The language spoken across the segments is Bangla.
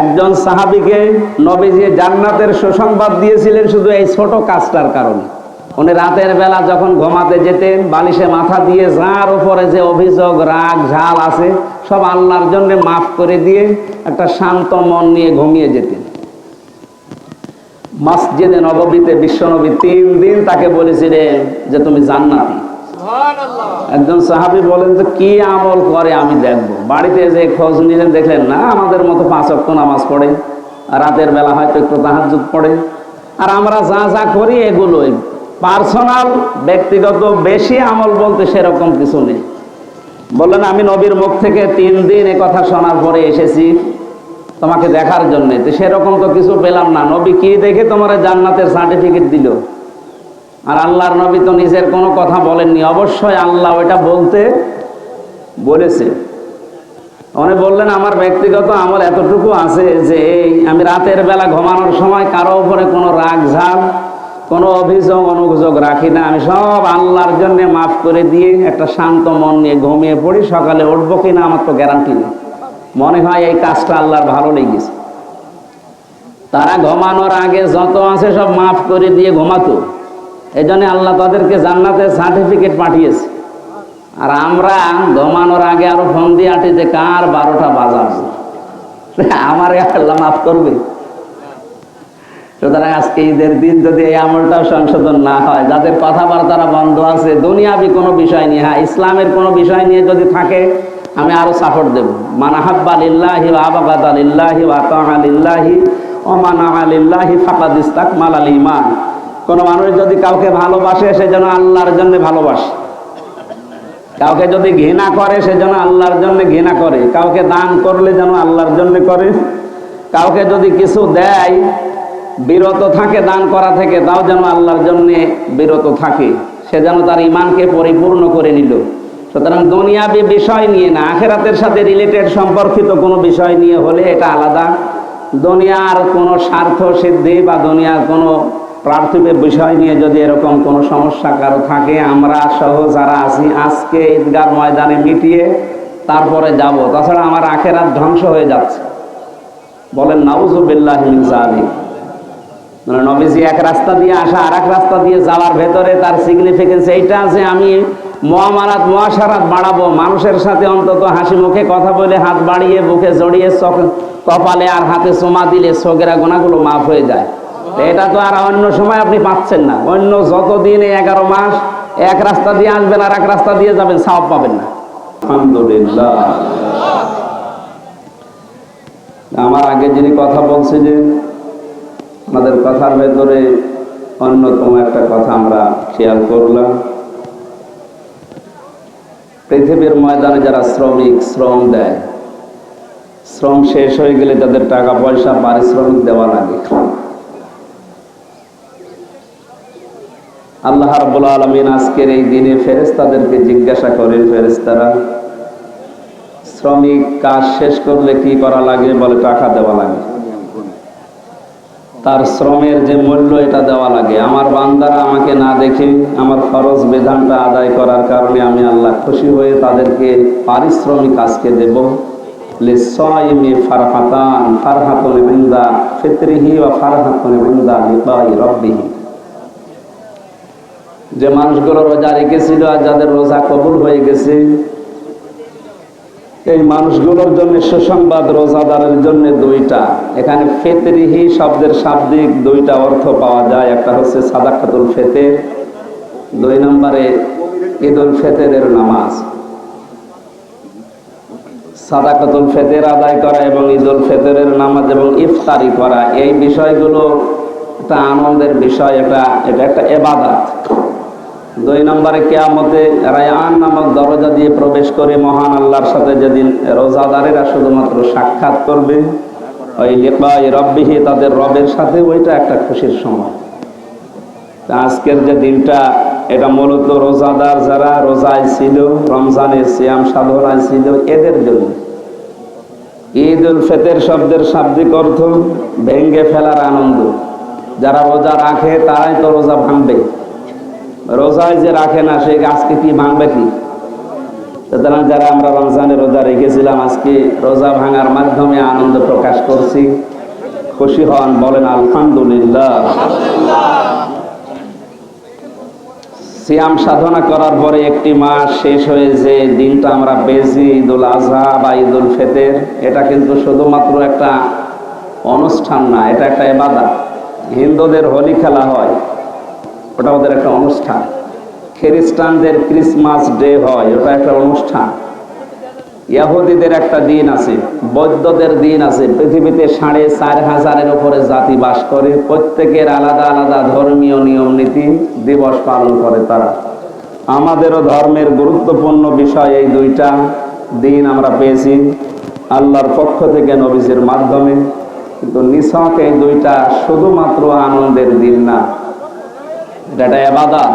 একজন সাহাবিকে নবীজি জান্নাতের সুসংবাদ দিয়েছিলেন শুধু এই ছোট কাজটার কারণে। উনি রাতের বেলা যখন ঘুমাতে যেতেন, বালিশে মাথা দিয়ে যার উপরে যে অভিযোগ, রাগ, ঝাল আছে, সব আল্লাহর জন্য মাফ করে দিয়ে একটা শান্ত মন নিয়ে ঘুমিয়ে যেতেন। মসজিদে নববীতে বিশ্বনবী তিন দিন তাকে বলেছিলেন যে তুমি জান্নাতি। একজন সাহাবি বলেন যে, কি আমল করে আমি দেখব? বাড়িতে যে খোঁজ নিলেন, দেখলেন, না, আমাদের মতো পাঁচ অক্ট নামাজ পড়ে। রাতের বেলা হয়তো একটু তাহাজুদ পড়ে। আর আমরা যা যা করি এগুলোই। পার্সোনাল, ব্যক্তিগত, বেশি আমল বলতে সেরকম কিছু নেই। বললেন, আমি নবীর মুখ থেকে তিন দিন এ কথা শোনার পরে এসেছি তোমাকে দেখার জন্যে। তো সেরকম তো কিছু পেলাম না। নবী কি দেখে তোমার জান্নাতের সার্টিফিকেট দিল? আর আল্লাহর নবী তো নিজের কোনো কথা বলেননি। অবশ্যই আল্লাহ ওইটা বলতে বলেছে। উনি বললেন, আমার ব্যক্তিগত আমল এতটুকু আছে যে এই আমি রাতের বেলা ঘুমানোর সময় কারও উপরে কোনো রাগ ঝাল কোনো অভিযোগ, অনুযোগ রাখি না। আমি সব আল্লাহর জন্য মাফ করে দিয়ে একটা শান্ত মন নিয়ে ঘুমিয়ে পড়ি। সকালে উঠবো কিনা আমার তো গ্যারান্টি নেই। মনে হয় এই কাজটা আল্লাহর ভালো লেগেছে। তারা ঘুমানোর আগে যত আছে সব মাফ করে দিয়ে ঘুমাতো। এই জন্য আল্লাহ তাদেরকে জান্নাতের সার্টিফিকেট পাঠিয়েছে। আর আমরা ঘুমানোর আগে আরও ফোন দিয়ে আটি যে কার বারোটা বাজাবে? আমার আল্লাহ মাফ করবে। সুতরাং আজকে ঈদের দিন যদি এই আমলটাও সংশোধন না হয়, যাদের কথাবার্তারা বন্ধ আছে, দুনিয়াবি কোনো বিষয় নিয়ে হ্যাঁ ইসলামের কোনো বিষয় নিয়ে যদি থাকে, আমি আরও সাপোর্ট দেব। মানাহাব্বা লিল্লাহি ওয়া আবাগাদা লিল্লাহি ওয়া তাআ লিল্লাহি, ওয়া মানা লিল্লাহি ফাকাদ ইস্তাকমাল আল ঈমান। কোন মানুষ যদি কাউকে ভালোবাসে, সে যেন আল্লাহর জন্য ভালোবাসে। কাউকে যদি ঘৃণা করে, সে যেন আল্লাহর জন্য ঘৃণা করে। কাউকে দান করলে যেন আল্লাহর জন্য করে। কাউকে যদি কিছু দেয়, বিরত থাকে দান করা থেকে, তাও যেন আল্লাহর জন্য বিরত থাকে। সে যেন তার ইমানকে পরিপূর্ণ করে নিল। সুতরাং দুনিয়াবি বিষয় নিয়ে না, আখেরাতের সাথে রিলেটেড সম্পর্কিত কোনো বিষয় নিয়ে হলে এটা আলাদা। দুনিয়ার কোনো স্বার্থ সিদ্ধি বা দুনিয়ার কোনো পার্থিব বিষয় নিয়ে যদি এরকম কোনো সমস্যা কারও থাকে, আমরা সহ যারা আছি, আজকে ঈদগার ময়দানে মিটিয়ে তারপরে যাব। তাছাড়া আমার আখের আখেরাত ধ্বংস হয়ে যাচ্ছে। বলেন নাউজুবিল্লাহ জালিম মানে নবীজি এক রাস্তা দিয়ে আসা আর এক রাস্তা দিয়ে যাওয়ার ভেতরে তার সিগনিফিকেন্স এইটা যে আমি মহামারাত, মহাসারাত বাড়াবো। মানুষের সাথে অন্তত হাসি মুখে কথা বলে হাত বাড়িয়ে, বুকে জড়িয়ে কপালে আর হাতে সোমা দিলে চোখেরা গোনাগুলো মাফ হয়ে যায়। এটা তো আর অন্য সময় আপনি পাচ্ছেন না। অন্য যতদিন এই এগারো মাস এক রাস্তা দিয়ে আসবেন আর এক রাস্তা দিয়ে যাবেন সাপ পাবেন না। আলহামদুলিল্লাহ। আমার আগে যিনি কথা বলছিলেন, আমাদের কথার ভেতরে অন্যতম একটা কথা আমরা খেয়াল করলাম। পৃথিবীর ময়দানে যারা শ্রমিক, শ্রম দেয়, শ্রম শেষ হয়ে গেলে তাদের টাকা পয়সা, পারিশ্রমিক দেওয়া লাগে। আল্লাহ রাব্বুল আলামিন আজকের এই দিনে ফেরেশতাদেরকে জিজ্ঞাসা করেন ফেরেশতারা, শ্রমিক কাজ শেষ করলে কি করা লাগে? বলে, টাকা দেওয়া লাগে। তার শ্রমের যে মূল্য, এটা দেওয়া লাগে। আমার বান্দারা আমাকে না দেখে আমার ফরজ বিধানটা আদায় করার কারণে আমি আল্লাহ খুশি হয়ে তাদেরকে পারিশ্রমিক আজকে দেব। ফারহাতান, ফারহাতুন ইনদা ফিতরিহি যে মানুষগুলো রোজা রেখেছিল আর যাদের রোজা কবুল হয়ে গেছে, এই মানুষগুলোর জন্য সুসংবাদ রোজাদারের জন্য দুইটা। এখানে ফেতরিহি শব্দের শাব্দিক দুইটা অর্থ পাওয়া যায়। একটা হচ্ছে সাদাকাতুল ফেতের, দুই নম্বরে ঈদুল ফেতেরের নামাজ। সাদাকাতুল ফেতের আদায় করা এবং ঈদুল ফেতেরের নামাজ এবং ইফতারি করা, এই বিষয়গুলো একটা আনন্দের বিষয়, এটা এটা একটা এবাদাত। দুই নম্বরে কেয়ামতে রায়ান নামক দরজা দিয়ে প্রবেশ করে মহান আল্লাহর সাথে যেদিন রোজাদারেরা শুধুমাত্র সাক্ষাৎ করবে, ওই লিপাই রব্বিহি তাদের রবের সাথে, ওইটা একটা খুশির সময়। আজকের যে দিনটা, এটা মূলত রোজাদার যারা রোজায় ছিল, রমজানের সিয়াম সাধনায় ছিল, এদের জন্য। ঈদ উল ফেতের শব্দের শাব্দিক অর্থ ভেঙ্গে ফেলার আনন্দ। যারা রোজা রাখে, তারাই তো রোজা ভাঙবে। রোজায় যে রাখে না সে আজকে কি ভাঙবে কি? সুতরাং যারা আমরা রমজানের রোজা রেখেছিলাম, আজকে রোজা ভাঙার মাধ্যমে আনন্দ প্রকাশ করছি। খুশি হন, বলেন, আলহামদুলিল্লাহ। সিয়াম সাধনা করার পরে একটি মাস শেষ হয়ে যে দিনটা আমরা বেজি, ঈদুল আজহা বা ঈদুল ফেতের, এটা কিন্তু শুধুমাত্র একটা অনুষ্ঠান না, এটা একটা এবাদা হিন্দুদের হোলি খেলা হয়। ওটা ওদের একটা অনুষ্ঠান। খ্রিস্টানদের ক্রিসমাস ডে হয়, ওটা একটা অনুষ্ঠান। ইয়াহুদিদের একটা দিন আছে, বৌদ্ধদের দিন আছে। পৃথিবীতে সাড়ে চার হাজারের উপরে জাতি বাস করে, প্রত্যেকের আলাদা আলাদা ধর্মীয় নিয়ম, নীতি, দিবস পালন করে তারা। আমাদেরও ধর্মের গুরুত্বপূর্ণ বিষয় এই দুইটা দিন আমরা পেয়েছি আল্লাহর পক্ষ থেকে নবীজের মাধ্যমে। কিন্তু নিছক এই দুইটা শুধুমাত্র আনন্দের দিন না এটা একটা এবাদাত।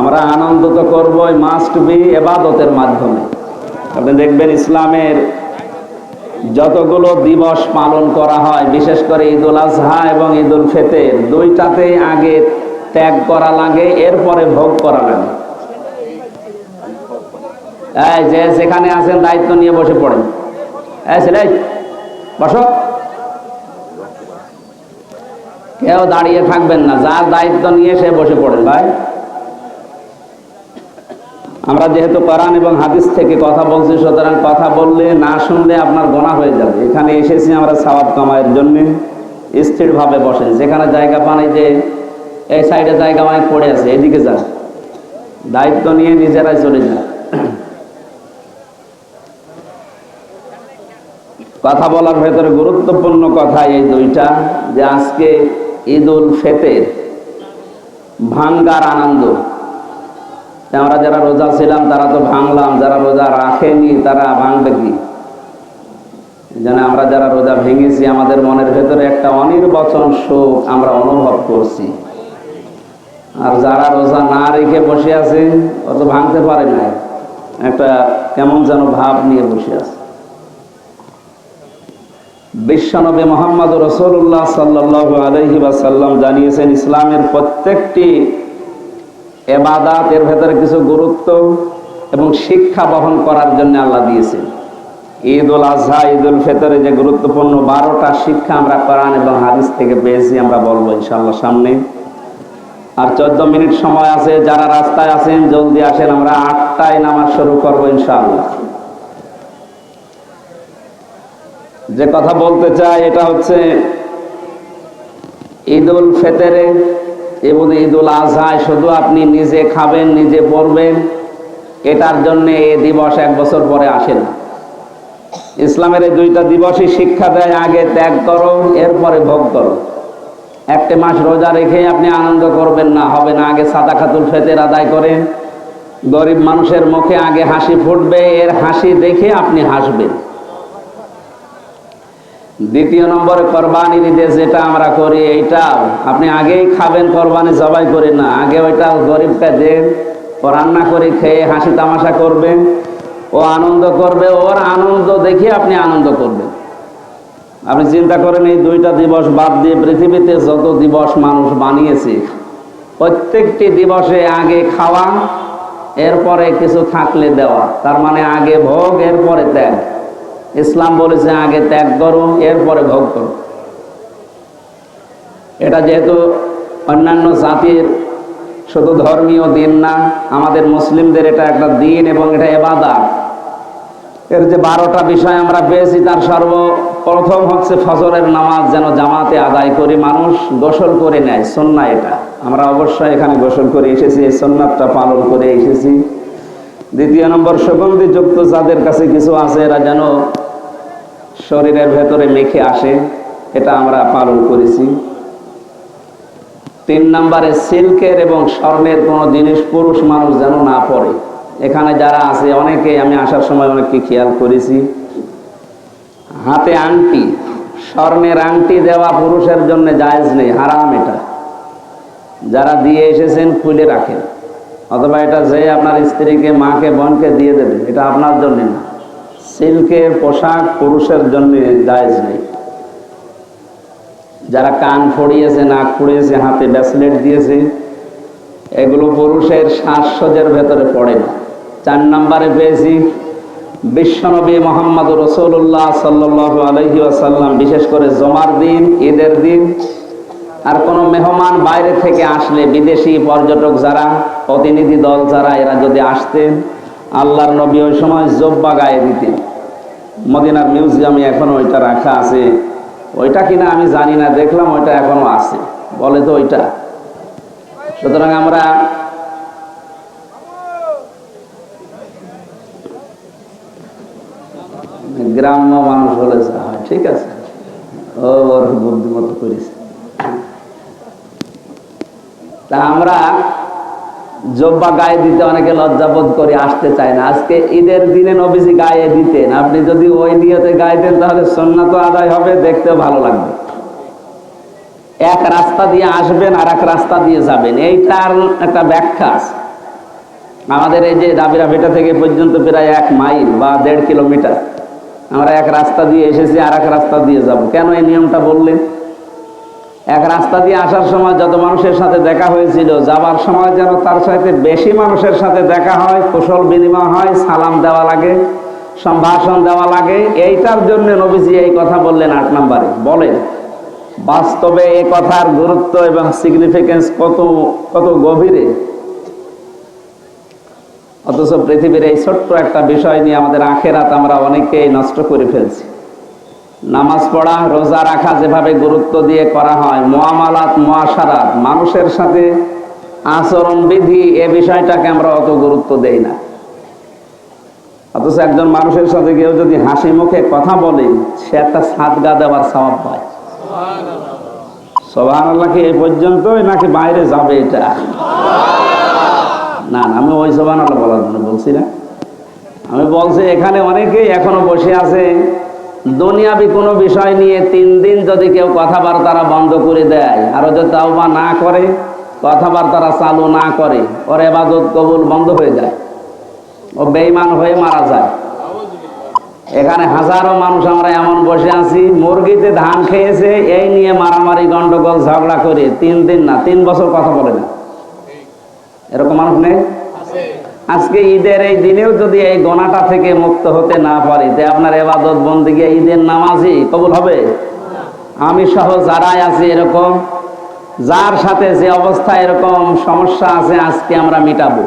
আমরা আনন্দ তো করবই মাস্ট বি এবাদতের মাধ্যমে। আপনি দেখবেন ইসলামের যতগুলো দিবস পালন করা হয়, বিশেষ করে ঈদুল আজহা এবং ঈদুল ফেতের, দুইটাতেই আগে ত্যাগ করা লাগে, এরপরে ভোগ করা লাগে। যে সেখানে আছেন, দায়িত্ব নিয়ে বসে পড়েন। এই ছেলে, বসো। কেউ দাঁড়িয়ে থাকবেন না, যার দায়িত্ব নিয়ে সে বসে পড়েন ভাই, আমরা যেহেতু কোরআন এবং হাদিস থেকে কথা বলছি, সুতরাং কথা বললে না শুনলে আপনার গোনা হয়ে যাবে। এখানে এসেছি আমরা সওয়াব কামাইয়ের জন্য, স্থিরভাবে বসেন। যেখানে জায়গা পান যে, এই সাইডে জায়গা অনেক পড়ে আছে, এদিকে যান। দায়িত্ব নিয়ে নিজেরাই চলে যান। কথা বলার ভেতরে গুরুত্বপূর্ণ কথা এই দুইটা, যে আজকে ঈদ উল ফেতের, ভাঙ্গার আনন্দ। আমরা যারা রোজা ছিলাম, তারা তো ভাঙলাম, যারা রোজা রাখেনি, তারা ভাঙবে কি? যেন আমরা যারা রোজা ভেঙেছি, আমাদের মনের ভেতরে একটা অনির্বচন শোক আমরা অনুভব করছি। আর যারা রোজা না রেখে বসে আছে অত ভাঙতে পারে না একটা কেমন যেন ভাব নিয়ে বসে আছে। বিশ্বনবী মোহাম্মদ রসুল্লাহ সাল্লাহ আলহি সাল্লাম জানিয়েছেন, ইসলামের প্রত্যেকটি এবাদাত এর ভেতরে কিছু গুরুত্ব এবং শিক্ষা বহন করার জন্য আল্লাহ দিয়েছেন। ঈদ উল আজহা ঈদ উল ফেতরে যে গুরুত্বপূর্ণ বারোটা শিক্ষা আমরা কোরআন এবং হাদিস থেকে পেয়েছি, আমরা বলব ইনশাল্লাহ সামনে। আর চোদ্দ মিনিট সময় আছে, যারা রাস্তায় আছেন, জলদি আসেন, আমরা আটটায় নামাজ শুরু করব ইনশাআল্লাহ। যে কথা বলতে চাই, এটা হচ্ছে ঈদ উল ফেতেরে, এবং ঈদ উল আজহায়, শুধু আপনি নিজে খাবেন, নিজে পড়বেন, এটার জন্য এই দিবস এক বছর পরে আসে না। ইসলামের এই দুইটা দিবসই শিক্ষা দেয়, আগে ত্যাগ করো, এরপরে ভোগ করো। একটা মাস রোজা রেখে আপনি আনন্দ করবেন না, হবে না। আগে সাদা খাতুল ফেতের আদায় করেন। গরিব মানুষের মুখে আগে হাসি ফুটবে, এর হাসি দেখে আপনি হাসবেন। দ্বিতীয় নম্বরে কোরবানি ঈদে যেটা আমরা করি, এইটা আপনি আগেই খাবেন, কোরবানি জবাই করে না। আগে ওইটা গরিবকে দেন ও রান্না করে খেয়ে হাসি তামাশা করবেন ও আনন্দ করবে, ওর আনন্দ দেখে আপনি আনন্দ করবেন। আপনি চিন্তা করেন, এই দুইটা দিবস বাদ দিয়ে পৃথিবীতে যত দিবস মানুষ বানিয়েছে, প্রত্যেকটি দিবসে আগে খাওয়া, এরপরে কিছু থাকলে দেওয়া, তার মানে আগে ভোগ, এরপরে ত্যাগ। ইসলাম বলেছে আগে ত্যাগ করো, এরপরে ভোগ করো। এটা যেহেতু অন্যান্য জাতির শুধু ধর্মীয় দিন না, আমাদের মুসলিমদের এটা একটা দিন এবং এটা এবাদা এর যে বারোটা বিষয় আমরা পেয়েছি, তার সর্বপ্রথম হচ্ছে ফজরের নামাজ যেন জামাতে আদায় করি, মানুষ গোসল করে নেয় সন্না এটা। আমরা অবশ্যই এখানে গোসল করে এসেছি, এই সন্ন্যাতটা পালন করে এসেছি। দ্বিতীয় নম্বর, সুগন্ধিযুক্ত যাদের কাছে কিছু আছে, এরা যেন শরীরের ভেতরে মেখে আসে, এটা আমরা পালন করেছি। তিন নম্বরে সিল্কের এবং স্বর্ণের কোনো জিনিস পুরুষ মানুষ যেন না পড়ে এখানে যারা আছে, অনেকে আমি আসার সময় অনেককে খেয়াল করেছি। হাতে আংটি, স্বর্ণের আংটি দেওয়া পুরুষের জন্য জায়েজ নেই, হারাম এটা। যারা দিয়ে এসেছেন, খুলে রাখেন। অথবা এটা যে আপনার স্ত্রীকে, মাকে, বোনকে দিয়ে দেবে, এটা আপনার জন্য না। সিল্কের পোশাক পুরুষের জন্য জায়েজ নেই। যারা কান ফড়িয়েছে, নাক ফুড়িয়েছে হাতে ব্যাসলেট দিয়েছে, এগুলো পুরুষের শ্বাসসজ্জের ভেতরে পড়ে না। চার নম্বরে পেয়েছি, বিশ্বনবী মোহাম্মদ রসুল্লাহ সাল্লাহ আলহি আসাল্লাম বিশেষ করে জমার দিন, ঈদের দিন। আর কোনো মেহমান বাইরে থেকে আসলে বিদেশি পর্যটক যারা, প্রতিনিধি দল যারা, এরা যদি আসতেন আল্লাহর নবী ওই সময় জব্বা গায়ে দিতেন। মদিনার মিউজিয়ামে এখনও ওইটা রাখা আছে। ওইটা কিনা আমি জানি না, দেখলাম ওইটা এখনও আছে। বলে তো ওইটা। সুতরাং আমরা গ্রাম্য মানুষ হলে ঠিক আছে? ও, ওর বুদ্ধিমতো করেছে তা আমরা জব্বা গায়ে দিতে অনেকে লজ্জাবোধ করে, আসতে চায় না। আজকে ঈদের দিনে নবীজি গায়ে দিতেন। আপনি যদি ওই নিয়তে গায়ে দেন, তাহলে সন্ন্যত আদায় হবে, দেখতেও ভালো লাগবে। এক রাস্তা দিয়ে আসবেন আর এক রাস্তা দিয়ে যাবেন। এইটার একটা ব্যাখ্যা আছে। আমাদের এই যে ডাবিরা ভেটা থেকে পর্যন্ত প্রায় এক মাইল বা দেড় কিলোমিটার। আমরা এক রাস্তা দিয়ে এসেছি আর এক রাস্তা দিয়ে যাব। কেন এই নিয়মটা বললেন? এক রাস্তা দিয়ে আসার সময় যত মানুষের সাথে দেখা হয়েছিল, যাবার সময় যেন তার সাথে বেশি মানুষের সাথে দেখা হয়, কুশল বিনিময় হয়, সালাম দেওয়া লাগে, সম্ভাষণ দেওয়া লাগে। এইটার জন্য নবীজি এই কথা বললেন আট নম্বরে। বলেন, বাস্তবে এই কথার গুরুত্ব এবং সিগনিফিকেন্স কত কত গভীরে? অথচ পৃথিবীর এই ছোট্ট একটা বিষয় নিয়ে আমাদের আখেরাত আমরা অনেকেই নষ্ট করে ফেলছি। নামাজ পড়া, রোজা রাখা যেভাবে গুরুত্ব দিয়ে করা হয় মোয়ামালাত মোয়াশারাত মানুষের সাথে আচরণ বিধি এ বিষয়টাকে আমরা অত গুরুত্ব দেই না। অথচ একজন মানুষের সাথে কেউ যদি হাসি মুখে কথা বলে, সে একটা সাদগা দেওয়ার স্বভাব পায়। সোহান আল্লাহ কি এই পর্যন্তই, নাকি বাইরে যাবে এটা? না না, আমি ওই সোহান আল্লাহ বলার জন্য বলছি না। আমি বলছি এখানে অনেকেই এখনও বসে আছে। দুনিয়াবি কোনো বিষয় নিয়ে তিন দিন যদি কেউ কথাবার্তারা বন্ধ করে দেয়, আর যদি তাও বা না করে, কথাবার্তারা চালু না করে, ওর এবাদত কবুল বন্ধ হয়ে যায়। ও বেইমান হয়ে মারা যায়। এখানে হাজারো মানুষ আমরা এমন বসে আছি, মুরগিতে ধান খেয়েছে, এই নিয়ে মারামারি, গন্ডগোল, ঝগড়া করে তিন দিন না, তিন বছর কথা বলে না। এরকম মানুষ নেই? আজকে ঈদের এই দিনেও যদি এই গোনাটা থেকে মুক্ত হতে না পারি, যে আপনার এবাদত বন্দিকে ঈদের নামাজই কবুল হবে? আমি সহ যারাই আছি এরকম, যার সাথে যে অবস্থা, এরকম সমস্যা আছে, আজকে আমরা মিটাবো।